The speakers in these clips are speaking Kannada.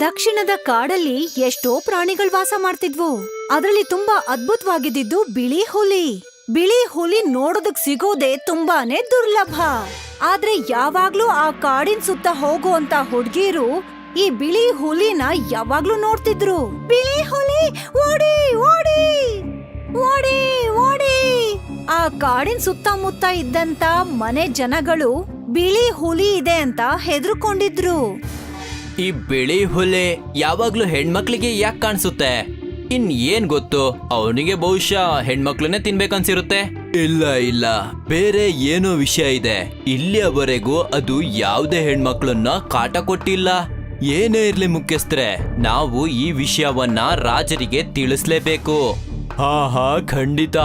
ದಕ್ಷಿಣದ ಕಾಡಲ್ಲಿ ಎಷ್ಟೋ ಪ್ರಾಣಿಗಳು ವಾಸ ಮಾಡ್ತಿದ್ವು. ಅದರಲ್ಲಿ ತುಂಬಾ ಅದ್ಭುತವಾಗಿದ್ದು ಬಿಳಿ ಹುಲಿ. ಬಿಳಿ ಹುಲಿ ನೋಡೋದಕ್ ಸಿಗೋದೇ ತುಂಬಾನೇ ದುರ್ಲಭ. ಆದ್ರೆ ಯಾವಾಗ್ಲೂ ಆ ಕಾಡಿನ ಸುತ್ತ ಹೋಗುವಂತ ಹುಡ್ಗಿರು ಈ ಬಿಳಿ ಹುಲಿನ ಯಾವಾಗ್ಲೂ ನೋಡ್ತಿದ್ರು. ಬಿಳಿ ಹುಲಿ, ಓಡಿ ಓಡಿ ಓಡಿ ಓಡಿ. ಆ ಕಾಡಿನ ಸುತ್ತಮುತ್ತ ಇದ್ದಂತ ಮನೆ ಜನಗಳು ಬಿಳಿ ಹುಲಿ ಇದೆ ಅಂತ ಹೆದರ್ಕೊಂಡಿದ್ರು. ಈ ಬಿಳಿ ಹುಲಿ ಯಾವಾಗ್ಲೂ ಹೆಣ್ಮಕ್ಳಿಗೆ ಯಾಕೆ ಕಾಣಿಸುತ್ತೆ? ಇನ್ ಏನ್ ಗೊತ್ತು? ಅವನಿಗೆ ಬಹುಶಃ ಹೆಣ್ಮಕ್ಳನ್ನೇ ತಿನ್ಬೇಕನ್ಸಿರುತ್ತೆ. ಇಲ್ಲ ಇಲ್ಲ. ಬೇರೆ ಏನೋ ವಿಷಯ ಇದೆ. ಇಲ್ಲಿಯವರೆಗೂ ಅದು ಯಾವುದೇ ಹೆಣ್ಮಕ್ಳನ್ನ ಕಾಟ ಕೊಟ್ಟಿಲ್ಲ. ಏನೇ ಇರ್ಲಿ ಮುಖ್ಯಸ್ಥರೇ, ನಾವು ಈ ವಿಷಯವನ್ನ ರಾಜರಿಗೆ ತಿಳಿಸ್ಲೇಬೇಕು. ಹಾ ಹಾ ಖಂಡಿತ.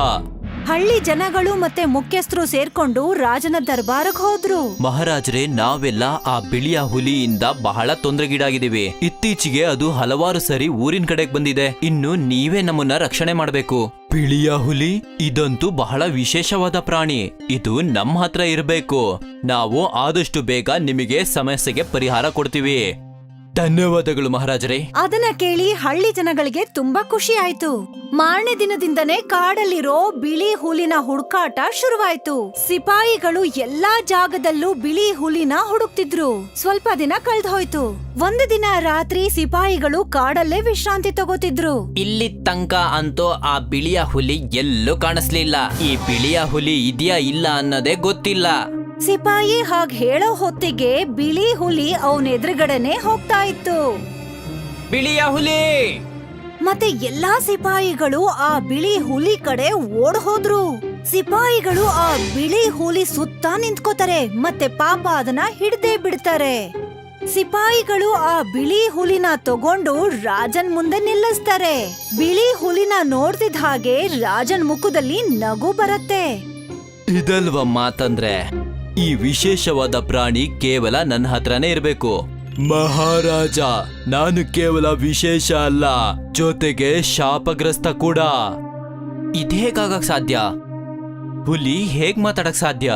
ಹಳ್ಳಿ ಜನಗಳು ಮತ್ತೆ ಮುಖ್ಯಸ್ಥರು ಸೇರ್ಕೊಂಡು ರಾಜನ ದರ್ಬಾರಕ್ ಹೋದ್ರು. ಮಹಾರಾಜರೇ, ನಾವೆಲ್ಲ ಆ ಬಿಳಿಯ ಹುಲಿಯಿಂದ ಬಹಳ ತೊಂದರೆಗೀಡಾಗಿದ್ದೀವಿ. ಇತ್ತೀಚೆಗೆ ಅದು ಹಲವಾರು ಸರಿ ಊರಿನ ಕಡೆಗೆ ಬಂದಿದೆ. ಇನ್ನು ನೀವೇ ನಮ್ಮನ್ನ ರಕ್ಷಣೆ ಮಾಡಬೇಕು. ಬಿಳಿಯ ಹುಲಿ, ಇದಂತೂ ಬಹಳ ವಿಶೇಷವಾದ ಪ್ರಾಣಿ. ಇದು ನಮ್ಮ ಹತ್ರ ಇರಬೇಕು. ನಾವು ಆದಷ್ಟು ಬೇಗ ನಿಮಗೆ ಸಮಸ್ಯೆಗೆ ಪರಿಹಾರ ಕೊಡ್ತೀವಿ. ಧನ್ಯವಾದಗಳು ಮಹಾರಾಜರೇ. ಅದನ್ನ ಕೇಳಿ ಹಳ್ಳಿ ಜನಗಳಿಗೆ ತುಂಬಾ ಖುಷಿ ಆಯ್ತು. ಮಾರನೇ ದಿನದಿಂದನೇ ಕಾಡಲ್ಲಿರೋ ಬಿಳಿ ಹುಲಿನ ಹುಡುಕಾಟ ಶುರುವಾಯ್ತು. ಸಿಪಾಯಿಗಳು ಎಲ್ಲಾ ಜಾಗದಲ್ಲೂ ಬಿಳಿ ಹುಲಿನ ಹುಡುಕ್ತಿದ್ರು. ಸ್ವಲ್ಪ ದಿನ ಕಳೆದು ಹೋಯ್ತು ಒಂದು ದಿನ ರಾತ್ರಿ ಸಿಪಾಯಿಗಳು ಕಾಡಲ್ಲೇ ವಿಶ್ರಾಂತಿ ತಗೋತಿದ್ರು. ಇಲ್ಲಿ ತನಕ ಅಂತೂ ಆ ಬಿಳಿಯ ಹುಲಿ ಎಲ್ಲೂ ಕಾಣಿಸ್ಲಿಲ್ಲ. ಈ ಬಿಳಿಯ ಹುಲಿ ಇದೆಯಾ ಇಲ್ಲ ಅನ್ನೋದೇ ಗೊತ್ತಿಲ್ಲ. ಸಿಪಾಯಿ ಹಾಗ್ ಹೇಳೋ ಹೊತ್ತಿಗೆ ಬಿಳಿ ಹುಲಿ ಅವನ ಎದುರುಗಡೆನೆ ಹೋಗ್ತಾ ಇತ್ತು. ಬಿಳಿಯ ಹುಲಿ! ಮತ್ತೆ ಎಲ್ಲಾ ಸಿಪಾಯಿಗಳು ಆ ಬಿಳಿ ಹುಲಿ ಕಡೆ ಓಡ್ ಹೋದ್ರು. ಸಿಪಾಯಿಗಳು ಆ ಬಿಳಿ ಹುಲಿ ಸುತ್ತ ನಿಂತ್ಕೋತಾರೆ ಮತ್ತೆ ಪಾಪ ಅದನ್ನ ಹಿಡ್ದೇ ಬಿಡ್ತಾರೆ. ಸಿಪಾಯಿಗಳು ಆ ಬಿಳಿ ಹುಲಿನ ತಗೊಂಡು ರಾಜನ್ ಮುಂದೆ ನಿಲ್ಲಿಸ್ತಾರೆ. ಬಿಳಿ ಹುಲಿನ ನೋಡ್ತಿದ್ ಹಾಗೆ ರಾಜನ್ ಮುಖದಲ್ಲಿ ನಗು ಬರತ್ತೆ. ಇದಲ್ವ ಮಾತಂದ್ರೆ? ಈ ವಿಶೇಷವಾದ ಪ್ರಾಣಿ ಕೇವಲ ನನ್ನ ಹತ್ರನೇ ಇರಬೇಕು. ಮಹಾರಾಜ ನಾನು ಕೇವಲ ವಿಶೇಷ ಅಲ್ಲ ಜೊತೆಗೆ ಶಾಪಗ್ರಸ್ತ ಕೂಡ. ಇದೇಗಾಗಕ್ ಸಾಧ್ಯ? ಹುಲಿ ಹೇಗ್ ಮಾತಾಡಕ್ ಸಾಧ್ಯ?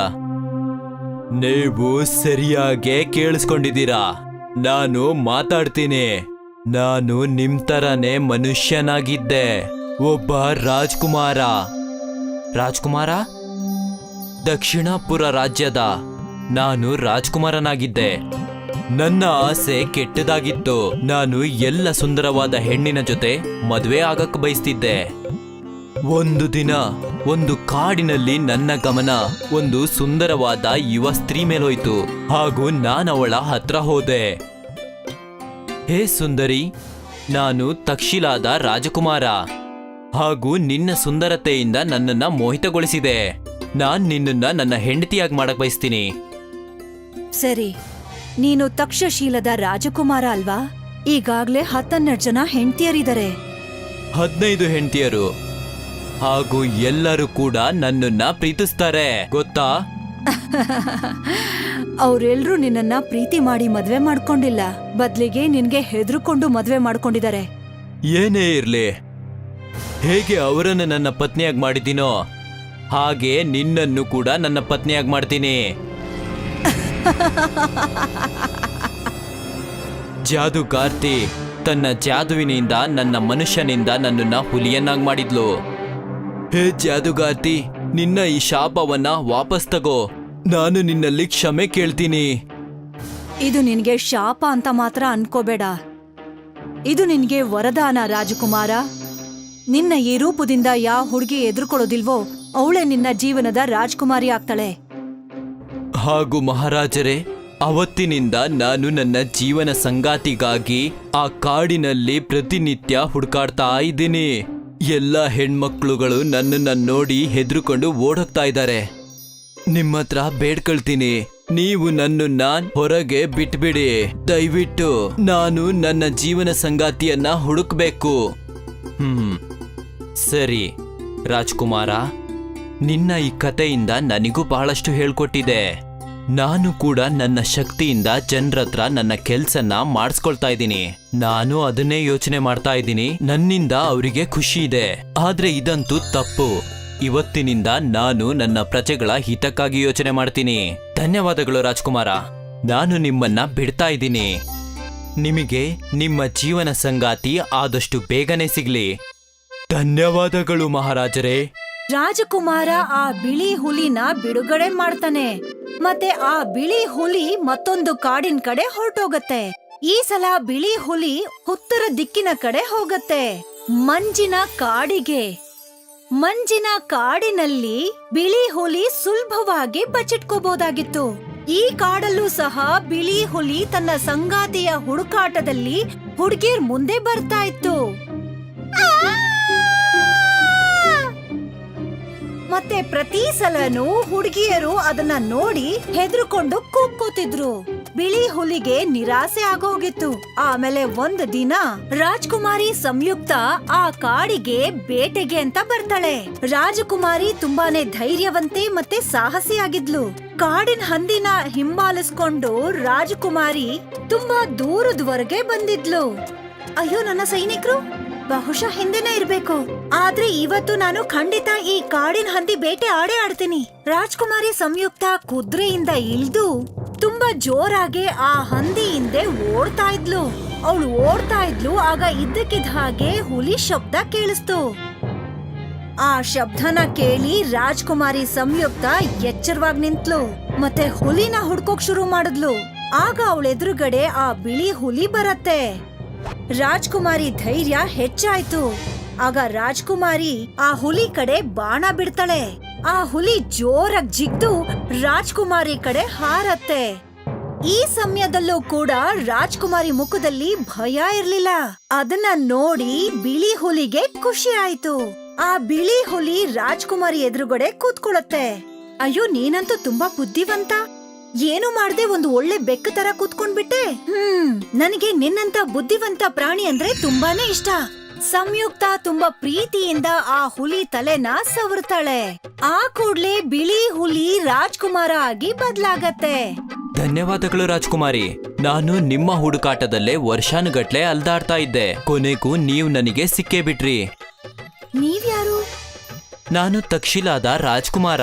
ನೀವು ಸರಿಯಾಗಿ ಕೇಳಿಸ್ಕೊಂಡಿದ್ದೀರಾ? ನಾನು ಮಾತಾಡ್ತೀನಿ. ನಾನು ನಿಮ್ ತರನೇ ಮನುಷ್ಯನಾಗಿದ್ದೆ. ಒಬ್ಬ ರಾಜ್ಕುಮಾರ. ರಾಜ್ಕುಮಾರ? ದಕ್ಷಿಣಾಪುರ ರಾಜ್ಯದ ನಾನು ರಾಜ್ಕುಮಾರನಾಗಿದ್ದೆ. ನನ್ನ ಆಸೆ ಕೆಟ್ಟದಾಗಿತ್ತು. ನಾನು ಎಲ್ಲ ಸುಂದರವಾದ ಹೆಣ್ಣಿನ ಜೊತೆ ಮದುವೆ ಆಗಕ್ ಬಯಸ್ತಿದ್ದೆ. ಒಂದು ದಿನ, ಒಂದು ಕಾಡಿನಲ್ಲಿ ನನ್ನ ಗಮನ ಒಂದು ಸುಂದರವಾದ ಯುವ ಸ್ತ್ರೀ ಮೇಲೋಯ್ತು. ಹಾಗೂ ನಾನವಳ ಹತ್ರ ಹೋದೆ. ಹೇ ಸುಂದರಿ, ನಾನು ತಕ್ಷಿಲಾದ ರಾಜಕುಮಾರ. ಹಾಗೂ ನಿನ್ನ ಸುಂದರತೆಯಿಂದ ನನ್ನನ್ನ ಮೋಹಿತಗೊಳಿಸಿದೆ. ನಾನ್ ನಿನ್ನನ್ನ ನನ್ನ ಹೆಂಡತಿಯಾಗಿ ಮಾಡಕ್ ಬಯಸ್ತೀನಿ. ಸರಿ ನೀನು ತಕ್ಷಶೀಲದ ರಾಜಕುಮಾರ ಅಲ್ವಾ? ಈಗಾಗ್ಲೇ ಹತ್ತನ್ನೆರಡು ಜನ ಹೆಂಡತಿಯರಿದ್ದಾರೆ. ಹದಿನೈದು ಹೆಂಡತಿಯರು. ಹಾಗೂ ಎಲ್ಲರೂ ಕೂಡ ನನ್ನನ್ನ ಪ್ರೀತಿಸ್ತಾರೆ ಗೊತ್ತಾ? ಅವರೆಲ್ಲರೂ ನಿನ್ನನ್ನ ಪ್ರೀತಿ ಮಾಡಿ ಮದ್ವೆ ಮಾಡ್ಕೊಂಡಿಲ್ಲ. ಬದ್ಲಿಗೆ ನಿನ್ಗೆ ಹೆದರ್ಕೊಂಡು ಮದ್ವೆ ಮಾಡ್ಕೊಂಡಿದ್ದಾರೆ. ಏನೇ ಇರ್ಲಿ. ಹೇಗೆ ಅವರನ್ನ ನನ್ನ ಪತ್ನಿಯಾಗಿ ಮಾಡಿದ್ದೀನೋ? ಹಾಗೆ ನಿನ್ನನ್ನು ಕೂಡ ನನ್ನ ಪತ್ನಿಯಾಗಿ ಮಾಡ್ತೀನಿ. ಜಾದುಗಾರ್ತಿ ತನ್ನ ಜಾದುವಿನಿಂದ ನನ್ನ ಮನುಷ್ಯನಿಂದ ನನ್ನನ್ನ ಹುಲಿಯನ್ನಾಗಿ ಮಾಡಿದ್ಲು. ಹೇ ಜಾದುಗಾರ್ತಿ ನಿನ್ನ ಈ ಶಾಪವನ್ನ ವಾಪಸ್ ತಗೋ. ನಾನು ನಿನ್ನಲ್ಲಿ ಕ್ಷಮೆ ಕೇಳ್ತೀನಿ. ಇದು ನಿನಗೆ ಶಾಪ ಅಂತ ಮಾತ್ರ ಅನ್ಕೋಬೇಡ. ಇದು ನಿನಗೆ ವರದಾನ ರಾಜಕುಮಾರ. ನಿನ್ನ ಈ ರೂಪದಿಂದ ಯಾವ ಹುಡುಗಿ ಎದುರ್ಕೊಳ್ಳೋದಿಲ್ವೋ ಅವಳೇ ನಿನ್ನ ಜೀವನದ ರಾಜ್ಕುಮಾರಿ ಆಗ್ತಾಳೆ. ಹಾಗೂ ಮಹಾರಾಜರೇ, ಅವತ್ತಿನಿಂದ ನಾನು ನನ್ನ ಜೀವನ ಸಂಗಾತಿಗಾಗಿ ಆ ಕಾಡಿನಲ್ಲಿ ಪ್ರತಿನಿತ್ಯ ಹುಡುಕಾಡ್ತಾ ಇದ್ದೀನಿ. ಎಲ್ಲ ಹೆಣ್ಮಕ್ಳುಗಳು ನನ್ನನ್ನ ನೋಡಿ ಹೆದ್ರುಕೊಂಡು ಓಡೋಗ್ತಾ ಇದ್ದಾರೆ. ನಿಮ್ಮ ಹತ್ರ ಬೇಡ್ಕೊಳ್ತೀನಿ. ನೀವು ನನ್ನನ್ನ ಹೊರಗೆ ಬಿಟ್ಬಿಡಿ. ದಯವಿಟ್ಟು ನಾನು ನನ್ನ ಜೀವನ ಸಂಗಾತಿಯನ್ನ ಹುಡುಕ್ಬೇಕು. ಹ್ಮ್, ಸರಿ ರಾಜ್ಕುಮಾರ. ನಿನ್ನ ಈ ಕಥೆಯಿಂದ ನನಗೂ ಬಹಳಷ್ಟು ಹೇಳ್ಕೊಟ್ಟಿದೆ. ನಾನು ಕೂಡ ನನ್ನ ಶಕ್ತಿಯಿಂದ ಜನರತ್ರ ನನ್ನ ಕೆಲ್ಸನ ಮಾಡಿಸ್ಕೊಳ್ತಾ ಇದ್ದೀನಿ. ನಾನು ಅದನ್ನೇ ಯೋಚನೆ ಮಾಡ್ತಾ ಇದ್ದೀನಿ. ನನ್ನಿಂದ ಅವರಿಗೆ ಖುಷಿ ಇದೆ. ಆದ್ರೆ ಇದಂತೂ ತಪ್ಪು. ಇವತ್ತಿನಿಂದ ನಾನು ನನ್ನ ಪ್ರಜೆಗಳ ಹಿತಕ್ಕಾಗಿ ಯೋಚನೆ ಮಾಡ್ತೀನಿ. ಧನ್ಯವಾದಗಳು ರಾಜ್ಕುಮಾರ. ನಾನು ನಿಮ್ಮನ್ನ ಬಿಡ್ತಾ ಇದ್ದೀನಿ. ನಿಮಗೆ ನಿಮ್ಮ ಜೀವನ ಸಂಗಾತಿ ಆದಷ್ಟು ಬೇಗನೆ ಸಿಗ್ಲಿ. ಧನ್ಯವಾದಗಳು ಮಹಾರಾಜರೇ. ರಾಜಕುಮಾರ ಆ ಬಿಳಿ ಹುಲಿನ ಬಿಡುಗಡೆ ಮಾಡ್ತಾನೆ. ಮತ್ತೆ ಆ ಬಿಳಿ ಹುಲಿ ಮತ್ತೊಂದು ಕಾಡಿನ ಕಡೆ ಹೊರಟೋಗತ್ತೆ. ಈ ಸಲ ಬಿಳಿ ಹುಲಿ ಉತ್ತರ ದಿಕ್ಕಿನ ಕಡೆ ಹೋಗತ್ತೆ. ಮಂಜಿನ ಕಾಡಿಗೆ. ಮಂಜಿನ ಕಾಡಿನಲ್ಲಿ ಬಿಳಿ ಹುಲಿ ಸುಲಭವಾಗಿ ಬಚ್ಚಿಟ್ಕೋಬಹುದಾಗಿತ್ತು ಈ ಕಾಡಲ್ಲೂ ಸಹ ಬಿಳಿ ಹುಲಿ ತನ್ನ ಸಂಗಾತಿಯ ಹುಡುಕಾಟದಲ್ಲಿ ಹುಡುಗಿರ್ ಮುಂದೆ ಬರ್ತಾ ಇತ್ತು. ಮತ್ತೆ ಪ್ರತಿ ಸಲನೂ ಹುಡುಗಿಯರು ಅದನ್ನ ನೋಡಿ ಹೆದರ್ಕೊಂಡು ಕೂಗ್ಕೋತಿದ್ರು. ಬಿಳಿ ಹುಲಿಗೆ ನಿರಾಸೆ ಆಗೋಗಿತ್ತು. ಆಮೇಲೆ ಒಂದ್ ದಿನ ರಾಜ್ಕುಮಾರಿ ಸಂಯುಕ್ತ ಆ ಕಾಡಿಗೆ ಬೇಟೆಗೆ ಅಂತ ಬರ್ತಾಳೆ. ರಾಜಕುಮಾರಿ ತುಂಬಾನೇ ಧೈರ್ಯವಂತೆ ಮತ್ತೆ ಸಾಹಸಿಯಾಗಿದ್ಲು ಕಾಡಿನ ಹಂದಿನ ಹಿಂಬಾಲಿಸ್ಕೊಂಡು ರಾಜಕುಮಾರಿ ತುಂಬಾ ದೂರದವರೆಗೆ ಬಂದಿದ್ಲು. ಅಯ್ಯೋ, ನನ್ನ ಸೈನಿಕರು! ಬಹುಶಃ ಹಿಂದೆನೆ ಇರ್ಬೇಕು. ಆದ್ರೆ ಇವತ್ತು ನಾನು ಖಂಡಿತ ಈ ಕಾಡಿನ ಹಂದಿ ಬೇಟೆ ಆಡೇ ಆಡ್ತೀನಿ. ರಾಜ್ಕುಮಾರಿ ಸಂಯುಕ್ತ ಕುದುರೆಯಿಂದ ಇಳಿದು ತುಂಬಾ ಜೋರಾಗಿ ಆ ಹಂದಿ ಹಿಂದೆ ಓಡ್ತಾ ಇದ್ಲು. ಅವಳು ಓಡ್ತಾ ಇದ್ಲು, ಆಗ ಇದ್ದಕ್ಕಿದ್ದ ಹಾಗೆ ಹುಲಿ ಶಬ್ದ ಕೇಳಿಸ್ತು. ಆ ಶಬ್ದನ ಕೇಳಿ ರಾಜ್ಕುಮಾರಿ ಸಂಯುಕ್ತ ಎಚ್ಚರವಾಗಿ ನಿಂತ್ಲು, ಮತ್ತೆ ಹುಲಿನ ಹುಡ್ಕೋಕ್ ಶುರು ಮಾಡಿದ್ಲು. ಆಗ ಅವಳೆದುರುಗಡೆ ಆ ಬಿಳಿ ಹುಲಿ ಬರತ್ತೆ. ರಾಜ್ಕುಮಾರಿ ಧೈರ್ಯ ಹೆಚ್ಚಾಯ್ತು. ಆಗ ರಾಜ್ಕುಮಾರಿ ಆ ಹುಲಿ ಕಡೆ ಬಾಣ ಬಿಡ್ತಾಳೆ. ಆ ಹುಲಿ ಜೋರಾಗಿ ಜಿಗ್ದು ರಾಜ್ಕುಮಾರಿ ಕಡೆ ಹಾರತ್ತೆ. ಈ ಸಮಯದಲ್ಲೂ ಕೂಡ ರಾಜ್ಕುಮಾರಿ ಮುಖದಲ್ಲಿ ಭಯ ಇರ್ಲಿಲ್ಲ. ಅದನ್ನ ನೋಡಿ ಬಿಳಿ ಹುಲಿಗೆ ಖುಷಿ ಆಯ್ತು. ಆ ಬಿಳಿ ಹುಲಿ ರಾಜ್ಕುಮಾರಿ ಎದುರುಗಡೆ ಕೂತ್ಕೊಳ್ಳುತ್ತೆ ಅಯ್ಯೋ, ನೀನಂತೂ ತುಂಬಾ ಬುದ್ಧಿವಂತ. ಏನು ಮಾಡ್ದೆ ಒಂದು ಒಳ್ಳೆ ಬೆಕ್ಕ ತರ ಕೂತ್ಕೊಂಡ್ಬಿಟ್ಟೆ. ಹ್ಮ್ ನನಗೆ ನಿನ್ನಂತ ಬುದ್ಧಿವಂತ ಪ್ರಾಣಿ ಅಂದ್ರೆ ತುಂಬಾನೇ ಇಷ್ಟ. ಸಂಯುಕ್ತ ತುಂಬಾ ಪ್ರೀತಿಯಿಂದ ಆ ಹುಲಿ ತಲೆನ ಸವರ್ತಾಳೆ ಆ ಕೂಡ್ಲೆ ಬಿಳಿ ಹುಲಿ ರಾಜ್ಕುಮಾರ ಆಗಿ ಬದ್ಲಾಗತ್ತೆ. ಧನ್ಯವಾದಗಳು ರಾಜ್ಕುಮಾರಿ. ನಾನು ನಿಮ್ಮ ಹುಡುಕಾಟದಲ್ಲೇ ವರ್ಷಾನುಗಟ್ಲೆ ಅಲ್ದಾಡ್ತಾ ಇದ್ದೆ. ಕೊನೆಗೂ ನೀವು ನನಗೆ ಸಿಕ್ಕೇ ಬಿಟ್ರಿ. ನೀವ್ಯಾರು? ನಾನು ತಕ್ಷಿಲಾದ ರಾಜ್ಕುಮಾರ.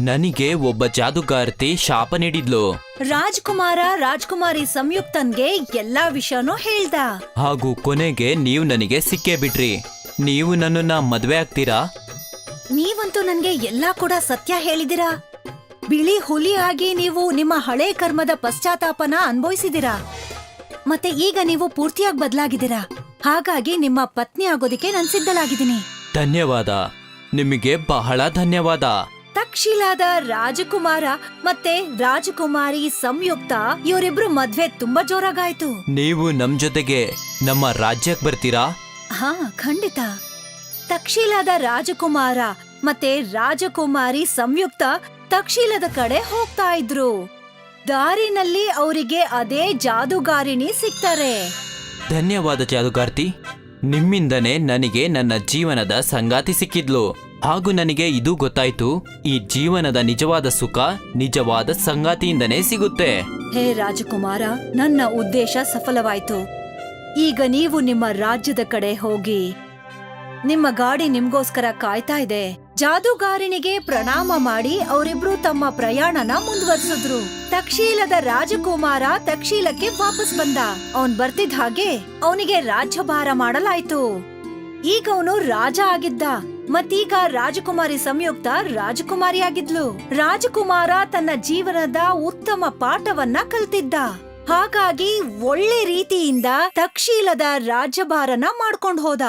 ನನಗೆ ಒಬ್ಬ ಜಾದುಗಾರ್ತಿ ಶಾಪ ನೀಡಿದ್ಲು. ರಾಜ್ಕುಮಾರ ರಾಜ್ಕುಮಾರಿ ಸಂಯುಕ್ತನ್ಗೆ ಎಲ್ಲಾ ವಿಷಯನೂ ಹೇಳ್ದ. ಹಾಗೂ ಕೊನೆಗೆ ನೀವು ನನಗೆ ಸಿಕ್ಕೇ ಬಿಟ್ರಿ. ನೀವು ನನ್ನನ್ನ ಮದ್ವೆ ಆಗ್ತೀರಾ? ನೀವಂತೂ ನನ್ಗೆ ಎಲ್ಲಾ ಕೂಡ ಸತ್ಯ ಹೇಳಿದಿರಾ? ಬಿಳಿ ಹುಲಿ ಆಗಿ ನೀವು ನಿಮ್ಮ ಹಳೆ ಕರ್ಮದ ಪಶ್ಚಾತ್ತಾಪನ ಅನ್ಭವಿಸಿದಿರಾ? ಮತ್ತೆ ಈಗ ನೀವು ಪೂರ್ತಿಯಾಗಿ ಬದಲಾಗಿದ್ದೀರಾ? ಹಾಗಾಗಿ ನಿಮ್ಮ ಪತ್ನಿ ಆಗೋದಕ್ಕೆ ನಾನು ಸಿದ್ಧಲಾಗಿದ್ದೀನಿ ಧನ್ಯವಾದ. ನಿಮಗೆ ಬಹಳ ಧನ್ಯವಾದ. ತಕ್ಷಿಲಾದ ರಾಜಕುಮಾರ ಮತ್ತೆ ರಾಜಕುಮಾರಿ ಸಂಯುಕ್ತ ಇವರಿಬ್ರು ಮದ್ವೆ ತುಂಬಾ ಜೋರಾಗಾಯ್ತು. ನೀವು ನಮ್ ಜೊತೆಗೆ ನಮ್ಮ ರಾಜ್ಯಕ್ಕೆ ಬರ್ತೀರಾ? ಹಾ ಖಂಡಿತ. ತಕ್ಷಿಲಾದ ರಾಜಕುಮಾರ ಮತ್ತೆ ರಾಜಕುಮಾರಿ ಸಂಯುಕ್ತ ತಕ್ಷಿಲದ ಕಡೆ ಹೋಗ್ತಾ ಇದ್ರು. ದಾರಿನಲ್ಲಿ ಅವರಿಗೆ ಅದೇ ಜಾದುಗಾರಿಣಿ ಸಿಗ್ತಾರೆ. ಧನ್ಯವಾದ ಜಾದುಗಾರ್ತಿ. ನಿಮ್ಮಿಂದನೇ ನನಗೆ ನನ್ನ ಜೀವನದ ಸಂಗಾತಿ ಸಿಕ್ಕಿದ್ಲು. ಹಾಗೂ ನನಗೆ ಇದು ಗೊತ್ತಾಯ್ತು, ಈ ಜೀವನದ ನಿಜವಾದ ಸುಖ ನಿಜವಾದ ಸಂಗಾತಿಯಿಂದನೇ ಸಿಗುತ್ತೆ. ಹೇ ರಾಜಕುಮಾರ, ನನ್ನ ಉದ್ದೇಶ ಸಫಲವಾಯ್ತು. ಈಗ ನೀವು ನಿಮ್ಮ ರಾಜ್ಯದ ಕಡೆ ಹೋಗಿ. ನಿಮ್ಮ ಗಾಡಿ ನಿಮ್ಗೋಸ್ಕರ ಕಾಯ್ತಾ ಇದೆ. ಜಾದೂಗಾರಿಣಿಗೆ ಪ್ರಣಾಮ ಮಾಡಿ ಅವರಿಬ್ರು ತಮ್ಮ ಪ್ರಯಾಣನ ಮುಂದುವರ್ಸಿದ್ರು. ತಕ್ಷೀಲದ ರಾಜಕುಮಾರ ತಕ್ಷೀಲಕ್ಕೆ ವಾಪಸ್ ಬಂದ. ಅವನ್ ಬರ್ತಿದ್ ಹಾಗೆ ಅವನಿಗೆ ರಾಜ್ಯಭಾರ ಮಾಡಲಾಯ್ತು. ಈಗ ಅವನು ರಾಜ ಆಗಿದ್ದ. ಮತ್ತೀಗ ರಾಜಕುಮಾರಿ ಸಂಯುಕ್ತ ರಾಜಕುಮಾರಿಯಾಗಿದ್ಲು. ರಾಜಕುಮಾರ ತನ್ನ ಜೀವನದ ಉತ್ತಮ ಪಾಠವನ್ನ ಕಲ್ತಿದ್ದ. ಹಾಗಾಗಿ ಒಳ್ಳೆ ರೀತಿಯಿಂದ ತಕ್ಷೀಲದ ರಾಜ್ಯಭಾರನ ಮಾಡ್ಕೊಂಡು ಹೋದ.